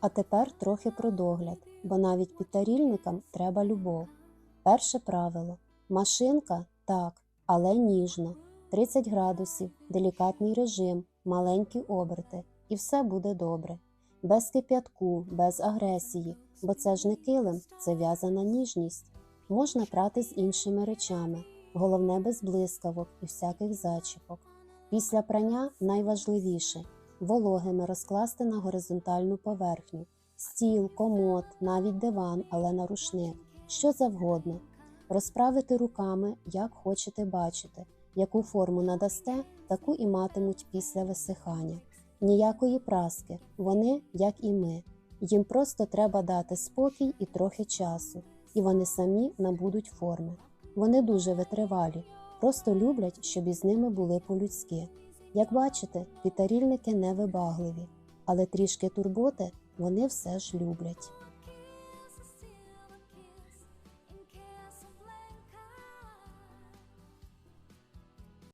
А тепер трохи про догляд, бо навіть підтарільникам треба любов. Перше правило машинка так, але ніжно. 30 градусів, делікатний режим, маленькі оберти, і все буде добре. Без кип'ятку, без агресії, бо це ж не килим, це в'язана ніжність. Можна прати з іншими речами, головне без блискавок і всяких зачіпок. Після прання найважливіше вологими розкласти на горизонтальну поверхню, стіл, комод, навіть диван, але на рушник, що завгодно. Розправити руками, як хочете бачити, яку форму надасте, таку і матимуть після висихання. Ніякої праски, вони, як і ми. Їм просто треба дати спокій і трохи часу, і вони самі набудуть форми. Вони дуже витривалі, просто люблять, щоб із ними були по-людськи. Як бачите, вітарільники невибагливі, але трішки турботи вони все ж люблять.